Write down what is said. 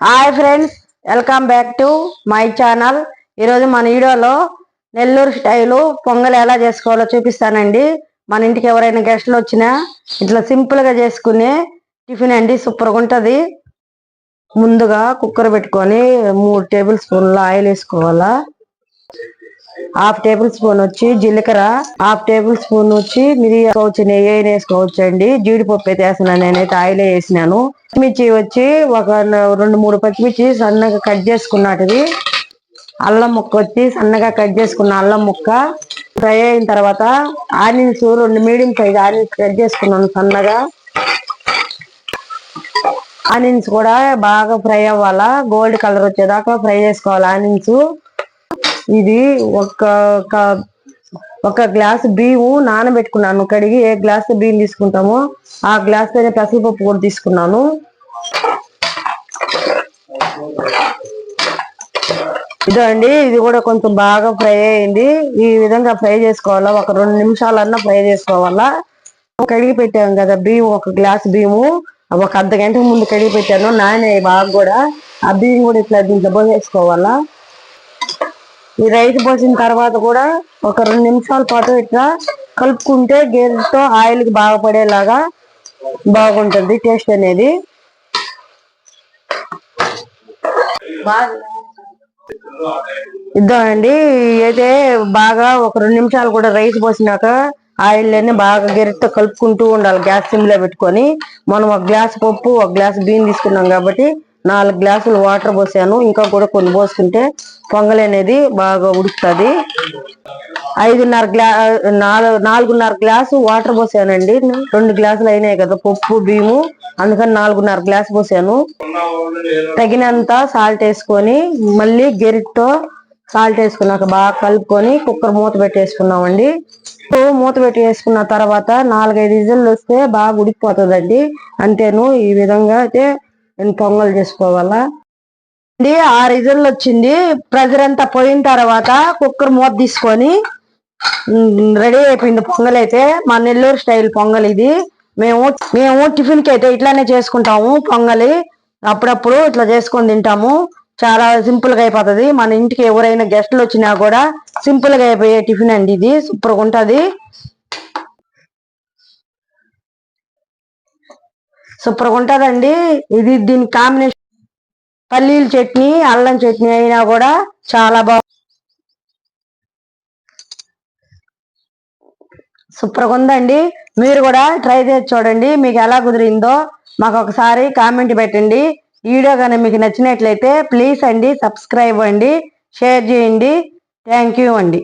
Hi friends welcome back to my channel. ఈరోజు మన వీడియోలో నెల్లూరు స్టైలు పొంగల్ ఎలా చేసుకోవాలో చూపిస్తానండి. మన ఇంటికి ఎవరైనా గెస్ట్లు వచ్చినా ఇట్లా సింపుల్గా చేసుకునే టిఫిన్ అండి సూపర్గా ఉంటుంది. ముందుగా కుక్కర్ పెట్టుకొని మూడు టేబుల్ స్పూన్ల ఆయిల్ వేసుకోవాలా. హాఫ్ టేబుల్ స్పూన్ వచ్చి జీలకర్ర హాఫ్ టేబుల్ స్పూన్ వచ్చి మిరియాకోవచ్చు నెయ్యి వేసుకోవచ్చు అండి జీడిపప్పు అయితే వేస్తున్నాను నేనైతే ఆయిల్ వేసినాను. పచ్చిమిర్చి వచ్చి ఒక రెండు మూడు పచ్చిమిర్చి సన్నగా కట్ చేసుకున్నటివి అల్లం ముక్క వచ్చి సన్నగా కట్ చేసుకున్న అల్లం ముక్క ఫ్రై అయిన తర్వాత ఆనియన్స్ రెండు మీడియం సైజ్ ఆనియన్స్ కట్ చేసుకున్నాను సన్నగా. ఆనియన్స్ కూడా బాగా ఫ్రై అవ్వాలా గోల్డ్ కలర్ వచ్చేదాకా ఫ్రై చేసుకోవాలి ఆనియన్స్. ఇది ఒక ఒక- ఒక గ్లాస్ బియ్యం నానబెట్టుకున్నాను. కడిగి ఏ గ్లాస్ బియ్యం తీసుకుంటామో ఆ గ్లాస్ పైన పెసరపప్పు కూడా తీసుకున్నాను. ఇదండి అండి ఇది కూడా కొంచెం బాగా ఫ్రై అయింది. ఈ విధంగా ఫ్రై చేసుకోవాలా? ఒక రెండు నిమిషాలన్నా ఫ్రై చేసుకోవాలా? కడిగి పెట్టాము కదా బియ్యం ఒక గ్లాస్ బియ్యము. ఒక అర్ధ గంట ముందు కడిగి పెట్టాను. నానే బాగా కూడా. ఆ బియ్యం కూడా ఇట్లా దీంట్లో పోసేసుకోవాలా? ఈ రైస్ పోసిన తర్వాత కూడా ఒక రెండు నిమిషాల పాటు ఇట్లా కలుపుకుంటే గేదెతో ఆయిల్కి బాగా పడేలాగా బాగుంటుంది టేస్ట్ అనేది. ఇద్దామండి అయితే బాగా ఒక రెండు నిమిషాలు కూడా రైస్ పోసినాక ఆయిల్ అన్ని బాగా గెరిటితో కలుపుకుంటూ ఉండాలి గ్యాస్ సిమ్లో పెట్టుకొని. మనం ఒక గ్లాస్ పప్పు ఒక గ్లాస్ బియ్యం తీసుకున్నాం కాబట్టి నాలుగు గ్లాసులు వాటర్ పోసాను. ఇంకా కూడా కొన్ని పోసుకుంటే పొంగల్ అనేది బాగా ఉడుకుతుంది. ఐదున్నర గ్లా నాలుగు నాలుగున్నర గ్లాసు వాటర్ పోసానండి. రెండు గ్లాసులు అయినాయి కదా పప్పు బియ్యము. అందుకని నాలుగున్నర గ్లాస్ పోసాను. తగినంత సాల్ట్ వేసుకొని మళ్ళీ గెరిట్తో సాల్ట్ వేసుకున్నాక బాగా కలుపుకొని కుక్కర్ మూత పెట్టేసుకున్నామండి. మూత పెట్టి వేసుకున్న తర్వాత నాలుగైదు విజిల్లు వస్తే బాగా ఉడికిపోతుందండి. అంతేను ఈ విధంగా అయితే రెండు పొంగల్ చేసుకోవాలా? అండి ఆ రిజల్ట్ వచ్చింది. ప్రెజర్ అంతా పోయిన తర్వాత కుక్కర్ మూత తీసుకొని రెడీ అయిపోయింది పొంగల్ అయితే. మా నెల్లూరు స్టైల్ పొంగల్ ఇది. మేము మేము టిఫిన్కి అయితే ఇట్లానే చేసుకుంటాము పొంగలి. అప్పుడప్పుడు ఇట్లా చేసుకొని తింటాము. చాలా సింపుల్గా అయిపోతుంది. మన ఇంటికి ఎవరైనా గెస్ట్లు వచ్చినా కూడా సింపుల్గా అయిపోయే టిఫిన్ అండి ఇది. సూపర్గా ఉంటుంది. సూపర్గా ఇది దీని కాంబినేషన్ పల్లీల చట్నీ అల్లం చట్నీ అయినా కూడా చాలా బాగు సూపర్గా ఉందండి. మీరు కూడా ట్రై చేసి చూడండి. మీకు ఎలా కుదిరిందో మాకు ఒకసారి కామెంట్ పెట్టండి. వీడియో కానీ మీకు నచ్చినట్లయితే ప్లీజ్ అండి సబ్స్క్రైబ్ అండి షేర్ చేయండి. థ్యాంక్ యూ అండి.